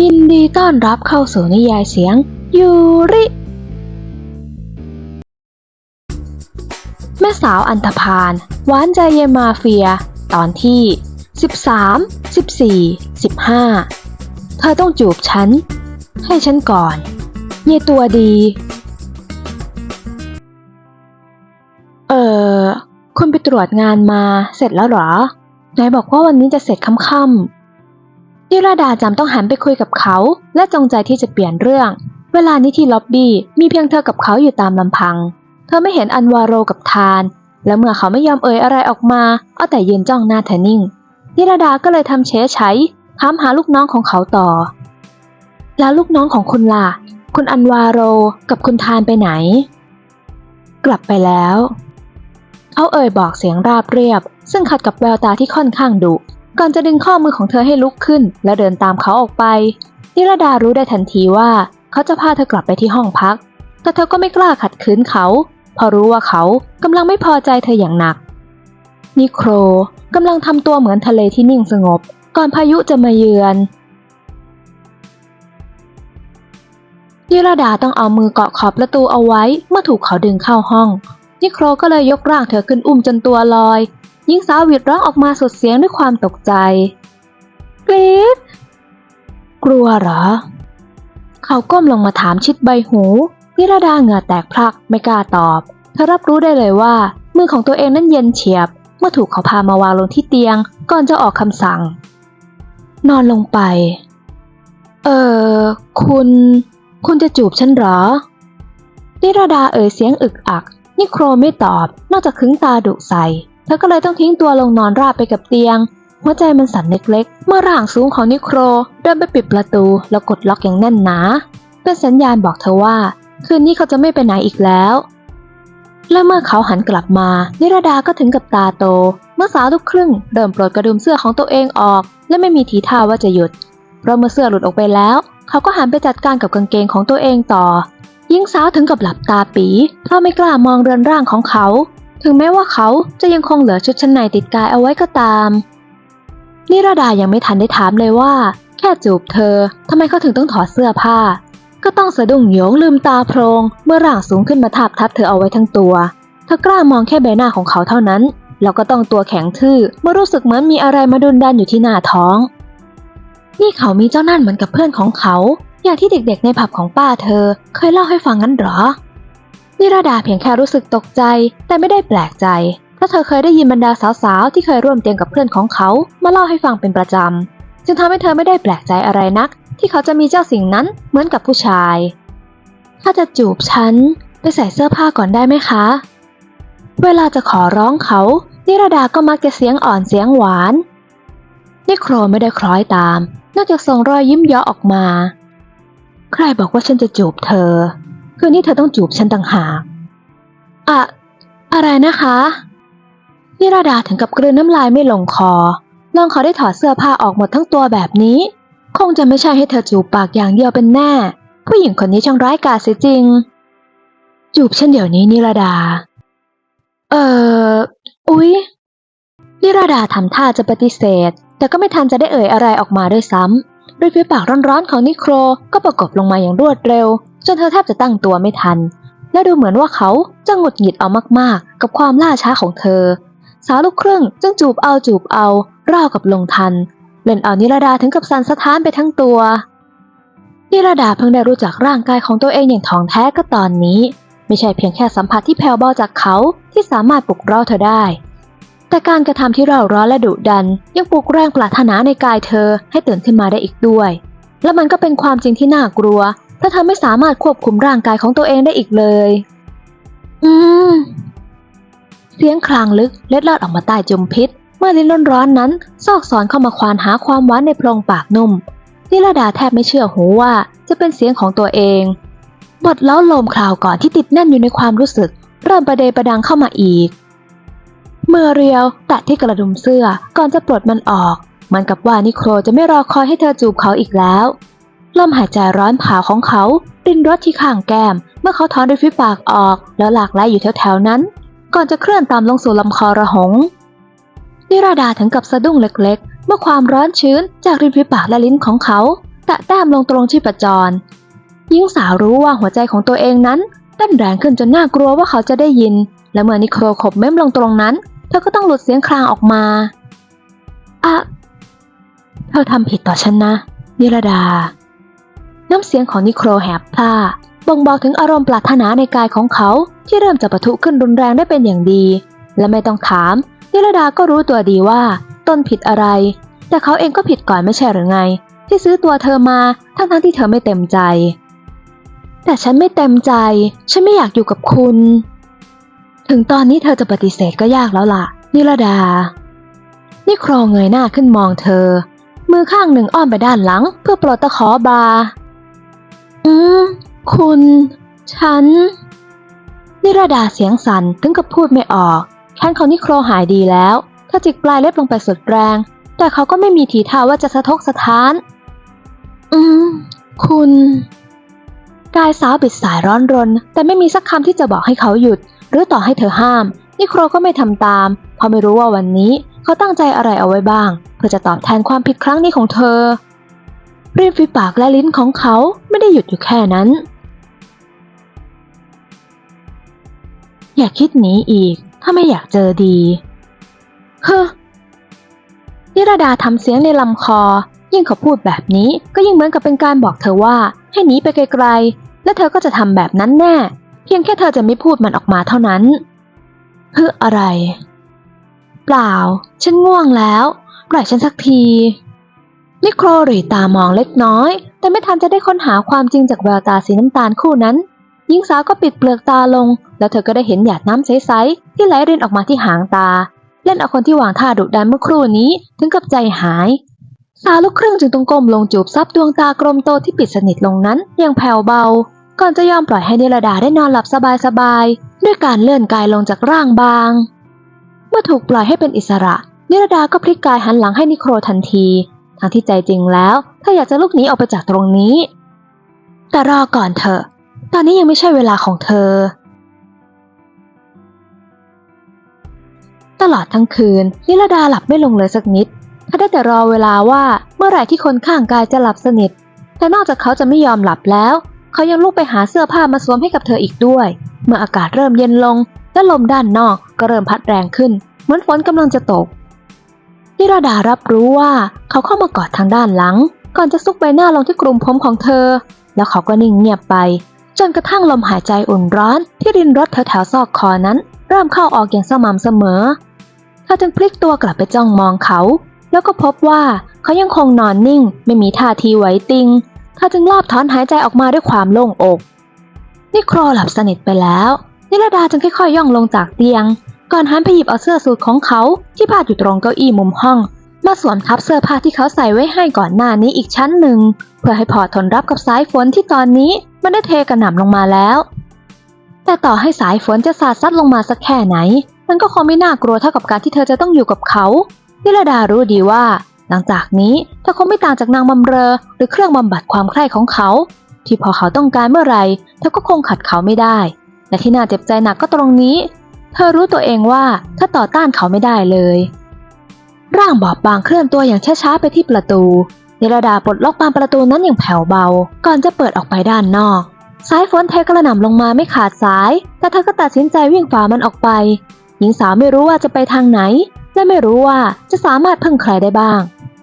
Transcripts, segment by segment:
ยินดีต้อนรับเข้าสู่นิยายเสียง ยูริ แม่สาวอันธพาลหวานใจเยมาเฟีย ตอนที่ 13 14 15 เธอต้องจูบฉัน ให้ฉันก่อน เยตัวดี เออคุณไปตรวจงานมาเสร็จแล้วเหรอ ไหนบอกว่าวันนี้จะเสร็จค่ำๆ นิราดาจำต้องหันไปคุยกับเขา และจงใจที่จะเปลี่ยนเรื่อง เวลานี้ที่ล็อบบี้มีเพียงเธอกับเขาอยู่ตามลำพัง เธอไม่เห็นอันวาโรกับทาน และเมื่อเขาไม่ยอมเอ่ยอะไรออกมาเอาแต่ยืนจ้องหน้าเธอนิ่ง นิราดาก็เลยทำเฉยใช้ถามหาลูกน้องของเขาต่อ แล้วลูกน้องของคุณล่ะ คุณอันวาโรกับคุณทานไปไหน กลับไปแล้ว เขาเอ่ยบอกเสียงราบเรียบ ซึ่งขัดกับแววตาที่ค่อนข้างดุ ก่อนจะดึงข้อมือของเธอให้ลุกขึ้น และเดินตามเขาออกไป นิรดารู้ได้ทันทีว่าเขาจะพาเธอกลับไปที่ห้องพัก แต่เธอก็ไม่กล้าขัดขืนเขาเพราะรู้ว่าเขากำลังไม่พอใจเธออย่างหนัก นิโครกำลังทำตัวเหมือนทะเลที่นิ่งสงบ ก่อนพายุจะมาเยือนนิรดาต้องเอามือเกาะขอบประตูเอาไว้เมื่อถูกเขาดึงเข้าห้อง นิโครก็เลยยกร่างเธอขึ้นอุ้มจนตัวลอย หญิงสาวหวิดร้องออกมาสุดเสียงด้วยความตกใจกรีดกลัวเหรอ เขาก้มลงมาถามชิดใบหูนิรดาเหงื่อแตกพลักไม่กล้าตอบ เธอรับรู้ได้เลยว่า มือของตัวเองนั้นเย็นเฉียบ เมื่อถูกเขาพามาวางลงที่เตียง ก่อนจะออกคำสั่ง นอนลงไป เออคุณ คุณจะจูบฉันเหรอ นิรดาเอ่ยเสียงอึกอัก นิโครไม่ตอบ นอกจากขึงตาดุใส่ เธอก็เลยต้องทิ้งตัวลงนอนราบไปกับเตียง หัวใจมันสั่นเล็กๆ เมื่อร่างสูงของนิโครเดินไปปิดประตูแล้วกดล็อกอย่างแน่นหนาเป็นสัญญาณบอกเธอว่า คืนนี้เขาจะไม่ไปไหนอีกแล้ว และเมื่อเขาหันกลับมา นิรดาก็ถึงกับตาโต เมื่อสาวลูกครึ่งเริ่มปลดกระดุมเสื้อของตัวเองออก และไม่มีทีท่าว่าจะหยุด เพราะเมื่อเสื้อหลุดออกไปแล้ว เขาก็หันไปจัดการกับกางเกงของตัวเองต่อหญิงสาวถึงกับหลับตาปีเพราะไม่กล้ามองเรือนร่างของเขา ถึงแม้ว่าเขาจะยังคงเหลือชุดชั้นในติดกายเอาไว้ก็ตาม นิราดายังไม่ทันได้ถามเลยว่า แค่จูบเธอทำไมเขาถึงต้องถอดเสื้อผ้า ก็ต้องสะดุ้งโยงลืมตาโพรง เมื่อร่างสูงขึ้นมาทับทับเธอเอาไว้ทั้งตัว เธอกล้ามองแค่ใบหน้าของเขาเท่านั้น แล้วก็ต้องตัวแข็งทื่อเมื่อรู้สึกเหมือนมีอะไรมาดุนดันอยู่ที่หน้าท้อง นี่เขามีเจ้านั่นเหมือนกับเพื่อนของเขา อย่างที่เด็กๆในผับของป้าเธอ เคยเล่าให้ฟังงั้นหรอ นิราดาเพียงแค่รู้สึกตกใจ แต่ไม่ได้แปลกใจ เพราะเธอเคยได้ยินบรรดาสาวๆ ที่เคยร่วมเตียงกับเพื่อนของเขา มาเล่าให้ฟังเป็นประจำ จึงทำให้เธอไม่ได้แปลกใจอะไรนัก ที่เขาจะมีเจ้าสิ่งนั้นเหมือนกับผู้ชาย ถ้าจะจูบฉันไปใส่เสื้อผ้าก่อนได้ไหมคะ เวลาจะขอร้องเขา นิราดาก็มักจะเสียงอ่อนเสียงหวานนิโครไม่ได้คล้อยตาม นอกจากส่งรอยยิ้มยาะออกมา ใครบอกว่าฉันจะจูบเธอ คืนนี้เธอต้องจูบฉันต่างหากอะอะไรนะคะ นิราดาถึงกับกลืนน้ำลายไม่ลงคอลองเขาได้ถอดเสื้อผ้าออกหมดทั้งตัวแบบนี้ คงจะไม่ใช่ให้เธอจูบปากอย่างเดียวเป็นแน่ ผู้หญิงคนนี้ช่างร้ายกาจเสียจริง จูบฉันเดี๋ยวนี้นิราดา เอ่อ อุ๊ย นิราดาทำท่าจะปฏิเสธ แต่ก็ไม่ทันจะได้เอ่ยอะไรออกมาด้วยซ้ำริมฝีปากร้อนๆของนิโครก็ประกบลงมาอย่างรวดเร็ว จนเธอแทบจะตั้งตัวไม่ทัน และดูเหมือนว่าเขาจะหงุดหงิดเอามากๆ กับความล่าช้าของเธอ สาวลูกครึ่งจึงจูบเอาจูบเอาราวกับลงทัน เล่นเอานิราดาถึงกับสั่นสะท้านไปทั้งตัวนิราดาเพิ่งได้รู้จักร่างกายของตัวเองอย่างถ่องแท้ก็ตอนนี้ ไม่ใช่เพียงแค่สัมผัสที่แผ่วเบาจากเขาที่สามารถปลุกเร้าเธอได้ แต่การกระทำที่เร่าร้อนและดุดัน ยังปลุกแรงปรารถนาในกายเธอให้ตื่นขึ้นมาได้อีกด้วย และมันก็เป็นความจริงที่น่ากลัว ถ้าเธอไม่สามารถควบคุมร่างกายของตัวเองได้อีกเลย อืม เสียงคลางลึกเล็ดลอดออกมาใต้จุมพิษ เมื่อลิ้นร้อนๆนั้น ซอกซอนเข้ามาควานหาความหวานในโพรงปากนุ่มนิรดาแทบไม่เชื่อหูว่าจะเป็นเสียงของตัวเองบทเล้าโลมคราวก่อนที่ติดแน่นอยู่ในความรู้สึก เริ่มประเดประดังเข้ามาอีกมือเรียวแตะที่กระดุมเสื้อก่อนจะปลดมันออก มันกับว่านิโครจะไม่รอคอยให้เธอจูบเขาอีกแล้ว ลมหายใจร้อนเผาของเขารินรถที่ข้างแก้ม เมื่อเขาถอนริมฝีปากออก แล้วหลากไหลอยู่แถวๆนั้น ก่อนจะเคลื่อนตามลงสู่ลำคอระหง นิราดาถึงกับสะดุ้งเล็กๆ เมื่อความร้อนชื้นจากริมฝีปากและลิ้นของเขาแตะแต้มลงตรงชีพจรหญิงสาวรู้ว่าหัวใจของตัวเองนั้นเต้นแรงขึ้นจนน่ากลัวว่าเขาจะได้ยิน และเมื่อนิโครขบเม้มลงตรงนั้น เธอก็ต้องหลุดเสียงคลางออกมาอะเธอทำผิดต่อฉันนะ นิรดา น้ำเสียงของนิโครแหบพร่าบ่งบอกถึงอารมณ์ปรารถนาในกายของเขาที่เริ่มจะปะทุขึ้นรุนแรงได้เป็นอย่างดี และไม่ต้องถามนิรดาก็รู้ตัวดีว่าตนผิดอะไร แต่เขาเองก็ผิดก่อนไม่ใช่หรือไง ที่ซื้อตัวเธอมาทั้งทั้งๆที่เธอไม่เต็มใจ แต่ฉันไม่เต็มใจ ฉันไม่อยากอยู่กับคุณ ถึงตอนนี้เธอจะปฏิเสธก็ยากแล้วล่ะ นิรดา นิโครเงยหน้าขึ้นมองเธอ มือข้างหนึ่งอ้อมไปด้านหลัง เพื่อปลดตะขอบา อืมคุณ ฉัน นิรดาเสียงสั่นถึงกับพูดไม่ออกแขนเของนิโครหายดีแล้วเธอจิกปลายเล็บลงไปสุดแรง แต่เขาก็ไม่มีทีท่าว่าจะสะทกสะท้าน อืม คุณกายสาวปิดสายร้อนรน แต่ไม่มีสักคำที่จะบอกให้เขาหยุด หรือต่อให้เธอห้าม นิโครก็ไม่ทำตาม เพราะไม่รู้ว่าวันนี้ เขาตั้งใจอะไรเอาไว้บ้าง เพื่อจะตอบแทนความผิดครั้งนี้ของเธอ ริมฝีปากและลิ้นของเขาไม่ได้หยุดอยู่แค่นั้น อย่าคิดหนีอีก ถ้าไม่อยากเจอดีเฮ้อนิราดาทำเสียงในลำคอ ยิ่งเขาพูดแบบนี้ก็ยิ่งเหมือนกับเป็นการบอกเธอว่า ให้หนีไปไกลๆ และเธอก็จะทำแบบนั้นแน่ เพียงแค่เธอจะไม่พูดมันออกมาเท่านั้นเฮ้ออะไร เปล่า ฉันง่วงแล้ว ปล่อยฉันสักที นิโครหรีตามองเล็กน้อย แต่ไม่ทันจะได้ค้นหาความจริงจากแววตาสีน้ำตาลคู่นั้นหญิงสาวก็ปิดเปลือกตาลง แล้วเธอก็ได้เห็นหยาดน้ำใสๆที่ไหลรินออกมาที่หางตา เล่นเอาคนที่วางท่าดุดันเมื่อครู่นี้ถึงกับใจหาย สาวลูกครึ่งจึงต้องก้มลงจูบซับดวงตากลมโตที่ปิดสนิทลงนั้นอย่างแผ่วเบา ก่อนจะยอมปล่อยให้นิรดาได้นอนหลับสบายๆด้วยการเลื่อนกายลงจากร่างบาง เมื่อถูกปล่อยให้เป็นอิสระนิรดาก็พลิกกายหันหลังให้นิโครทันที ทั้งที่ใจจริงแล้วเธออยากจะลุกหนีออกไปจากตรงนี้ แต่รอก่อนเถอะ ตอนนี้ยังไม่ใช่เวลาของเธอ ตลอดทั้งคืนนิรดาหลับไม่ลงเลยสักนิดเธอได้แต่รอเวลาว่าเมื่อไหร่ที่คนข้างกายจะหลับสนิท แต่นอกจากเขาจะไม่ยอมหลับแล้ว เขายังลุกไปหาเสื้อผ้ามาสวมให้กับเธออีกด้วย เมื่ออากาศเริ่มเย็นลงและลมด้านนอกก็เริ่มพัดแรงขึ้น เหมือนฝนกำลังจะตก นิราดารับรู้ว่าเขาเข้ามากอดทางด้านหลัง ก่อนจะซุกใบหน้าลงที่กลุ่มผมของเธอ แล้วเขาก็นิ่งเงียบไป จนกระทั่งลมหายใจอุ่นร้อน ที่รินรถแถวซอกคอนั้น เริ่มเข้าออกอย่างสม่ำเสมอเธอจึงพลิกตัวกลับไปจ้องมองเขา แล้วก็พบว่าเขายังคงนอนนิ่ง ไม่มีท่าทีไหวติงเธอจึงรอบถอนหายใจออกมาด้วยความโล่งอก นิโครหลับสนิทไปแล้ว นิรดาจึงค่อยๆย่องลงจากเตียง ก่อนหันไปหยิบเอาเสื้อสูทของเขาที่พาดอยู่ตรงเก้าอี้มุมห้อง มาสวมทับเสื้อผ้าที่เขาใส่ไว้ให้ก่อนหน้านี้อีกชั้นหนึ่ง เพื่อให้พอทนรับกับสายฝนที่ตอนนี้มันได้เทกระหน่ำลงมาแล้ว แต่ต่อให้สายฝนจะสาดซัดลงมาสักแค่ไหน มันก็คงไม่น่ากลัวเท่ากับการที่เธอจะต้องอยู่กับเขานิรดารู้ดีว่า หลังจากนี้เธอคงไม่ต่างจากนางบำเรอ หรือเครื่องบำบัดความใคร่ของเขา ที่พอเขาต้องการเมื่อไหร่เธอก็คงขัดเขาไม่ได้และที่น่าเจ็บใจหนักก็ตรงนี้ เธอรู้ตัวเองว่าเธอต่อต้านเขาไม่ได้เลย ร่างบอบบางเคลื่อนตัวอย่างช้าๆไปที่ประตูนิรดาปลดล็อกบานประตูนั้นอย่างแผ่วเบา ก่อนจะเปิดออกไปด้านนอก สายฝนเทกระหน่ำลงมาไม่ขาดสาย แต่เธอก็ตัดสินใจวิ่งฝ่ามันออกไป หญิงสาวไม่รู้ว่าจะไปทางไหน และไม่รู้ว่าจะสามารถพึ่งใครได้บ้าง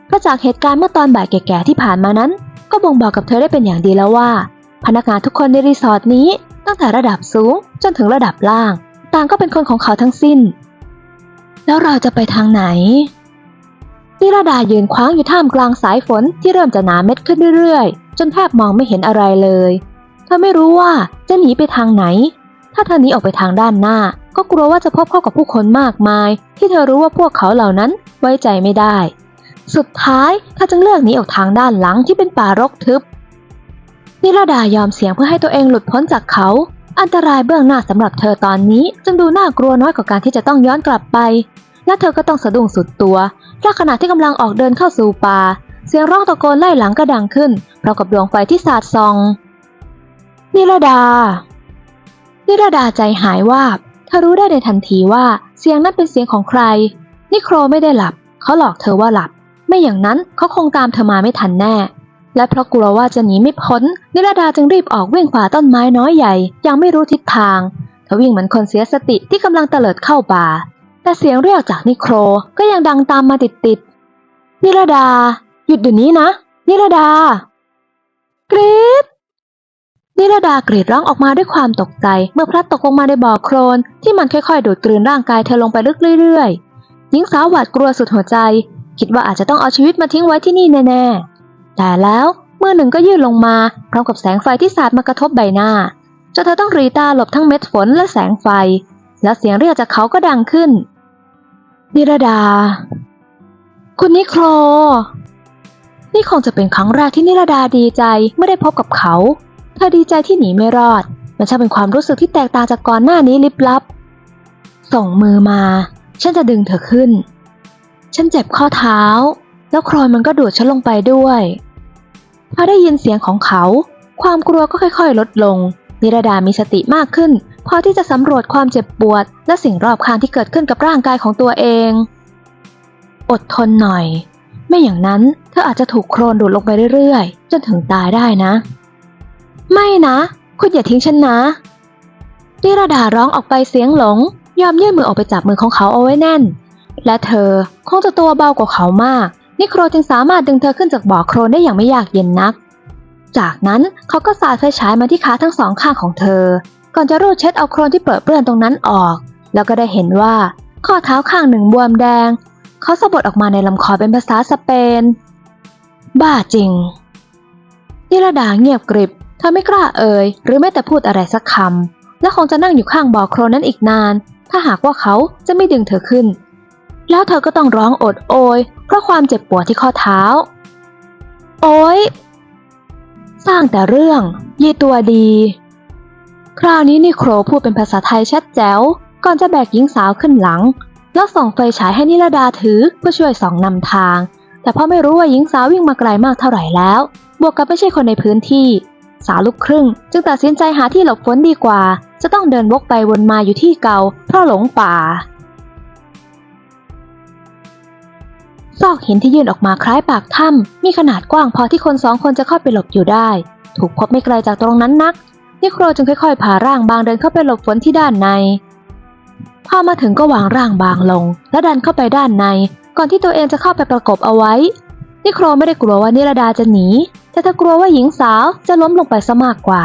เพราะจากเหตุการณ์เมื่อตอนบ่ายแก่ๆที่ผ่านมานั้น ก็บ่งบอกกับเธอได้เป็นอย่างดีแล้วว่า พนักงานทุกคนในรีสอร์ทนี้ตั้งแต่ระดับสูงจนถึงระดับล่าง ต่างก็เป็นคนของเขาทั้งสิ้น แล้วเราจะไปทางไหนนิราดายืนคว้างอยู่ท่ามกลางสายฝนที่เริ่มจะหนาเม็ดขึ้นเรื่อยๆ จนแทบมองไม่เห็นอะไรเลยเธอไม่รู้ว่าจะหนีไปทางไหน ถ้าเธอหนีออกไปทางด้านหน้า ก็กลัวว่าจะพบเข้ากับผู้คนมากมาย ที่เธอรู้ว่าพวกเขาเหล่านั้นไว้ใจไม่ได้ สุดท้ายเธอจึงเลือกหนีออกทางด้านหลังที่เป็นป่ารกทึบนิราดายอมเสี่ยงเพื่อให้ตัวเองหลุดพ้นจากเขา อันตรายเบื้องหน้าสำหรับเธอตอนนี้จึงดูน่ากลัวน้อยกว่าการที่จะต้องย้อนกลับไป และเธอก็ต้องสะดุ้งสุดตัวเพราะขณะที่กำลังออกเดินเข้าสู่ป่า เสียงร้องตะโกนไล่หลังก็ดังขึ้นพร้อมกับดวงไฟที่สาดส่อง นิรดา นิรดาใจหายวาบเธอรู้ได้ในทันทีว่าเสียงนั้นเป็นเสียงของใคร นิโครไม่ได้หลับ เขาหลอกเธอว่าหลับ ไม่อย่างนั้นเขาคงตามเธอมาไม่ทันแน่ และเพราะกลัวว่าจะหนีไม่พ้น นิรดาจึงรีบออกวิ่งฝ่าต้นไม้น้อยใหญ่ยังไม่รู้ทิศทางเธอวิ่งเหมือนคนเสียสติที่กำลังเตลิดเข้าป่า แต่เสียงเรียกจากนิโครก็ยังดังตามมาติดๆนิรดา หยุดเดี๋ยวนี้นะ นิรดากรีดนิรดากรีดร้องออกมาด้วยความตกใจ เมื่อพลัดตกลงมาในบ่อโคลนที่มันค่อยๆ ดูดกลืนร่างกายเธอลงไปลึกเรื่อยๆหญิงสาวหวาดกลัวสุดหัวใจ คิดว่าอาจจะต้องเอาชีวิตมาทิ้งไว้ที่นี่แน่ๆ แต่แล้วมือหนึ่งก็ยื่นลงมาพร้อมกับแสงไฟที่สาดมากระทบใบหน้าจนเธอต้องรีตาหลบทั้งเม็ดฝนและแสงไฟ แล้วเสียงเรียกจากเขาก็ดังขึ้น นิรดา คุณนิโคร นี่คงจะเป็นครั้งแรกที่นิรดาดีใจเมื่อได้พบกับเขา เธอดีใจที่หนีไม่รอด มันช่างเป็นความรู้สึกที่แตกต่างจากก่อนหน้านี้ลิบลับ ส่งมือมา ฉันจะดึงเธอขึ้น ฉันเจ็บข้อเท้า แล้วครนมันก็ดูดฉันลงไปด้วย พอได้ยินเสียงของเขา ความกลัวก็ค่อยๆ ลดลง นิรดามีสติมากขึ้น พอที่จะสำรวจความเจ็บปวด และสิ่งรอบข้างที่เกิดขึ้นกับร่างกายของตัวเอง อดทนหน่อย ไม่อย่างนั้นเธออาจจะถูกโครนดูดลงไปเรื่อยๆ จนถึงตายได้นะ ไม่นะ คุณอย่าทิ้งฉันนะ นิรดาร้องออกไปเสียงหลง ยอมยื่นมือออกไปจับมือของเขาเอาไว้แน่น และเธอคงจะตัวเบากว่าเขามาก นิโครจึงสามารถดึงเธอขึ้นจากบ่อโครนได้อย่างไม่ยากเย็นนัก จากนั้นเขาก็สาดไฟฉายมาที่ขาทั้งสองข้างของเธอ ก่อนจะรูดเช็ดเอาโครนที่เปื้อนเปื้อนตรงนั้นออก แล้วก็ได้เห็นว่าข้อเท้าข้างหนึ่งบวมแดง เขาสะบัดออกมาในลำคอเป็นภาษาสเปน บ้าจริงนิรดาเงียบกริบเธอไม่กล้าเอ่ยหรือแม้แต่พูดอะไรสักคำและคงจะนั่งอยู่ข้างบ่อโครนนั้นอีกนาน ถ้าหากว่าเขาจะไม่ดึงเธอขึ้น แล้วเธอก็ต้องร้องโอดโอย เพราะความเจ็บปวดที่ข้อเท้า โอ้ยสร้างแต่เรื่องยีตัวดี คราวนี้นิโครพูดเป็นภาษาไทยชัดแจ๋ว ก่อนจะแบกหญิงสาวขึ้นหลัง แล้วส่องไฟฉายให้นิรดาถือเพื่อช่วยส่องนำทาง แต่พราะไม่รู้ว่าหญิงสาววิ่งมาไกลมากเท่าไหร่แล้ว บวกกับไม่ใช่คนในพื้นที่ สาวลูกครึ่ง จึงตัดสินใจหาที่หลบฝนดีกว่า จะต้องเดินวกไปวนมาอยู่ที่เก่าเพราะหลงป่า ซอกหินที่ยื่นออกมาคล้ายปากถ้ำมีขนาดกว้างพอที่คนสองคนจะเข้าไปหลบอยู่ได้ ถูกพบไม่ไกลจากตรงนั้นนัก นิโครจึงค่อยๆผ่าร่างบางเดินเข้าไปหลบฝนที่ด้านใน พอมาถึงก็วางร่างบางลง และดันเข้าไปด้านใน ก่อนที่ตัวเองจะเข้าไปประกบเอาไว้ นิโครไม่ได้กลัวว่านิรดาจะหนี แต่เธอกลัวว่าหญิงสาวจะล้มลงไปซะมากกว่า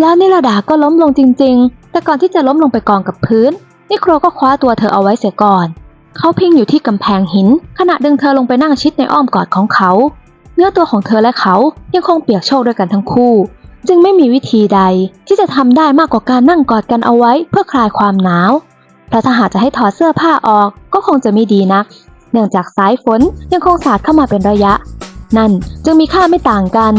แล้วนิรดาก็ล้มลงจริง ๆ แต่ก่อนที่จะล้มลงไปกองกับพื้น นิโครก็คว้าตัวเธอเอาไว้เสียก่อน เขาพิงอยู่ที่กำแพงหิน ขณะดึงเธอลงไปนั่งชิดในอ้อมกอดของเขา เนื้อตัวของเธอและเขายังคงเปียกโชกด้วยกันทั้งคู่ จึงไม่มีวิธีใดที่จะทำได้มากกว่าการนั่งกอดกันเอาไว้เพื่อคลายความหนาวเพราะถ้าหากจะให้ถอดเสื้อผ้าออกก็คงจะไม่ดีนัก เนื่องจากสายฝนยังคงสาดเข้ามาเป็นระยะ นั่นจึงมีค่าไม่ต่างกัน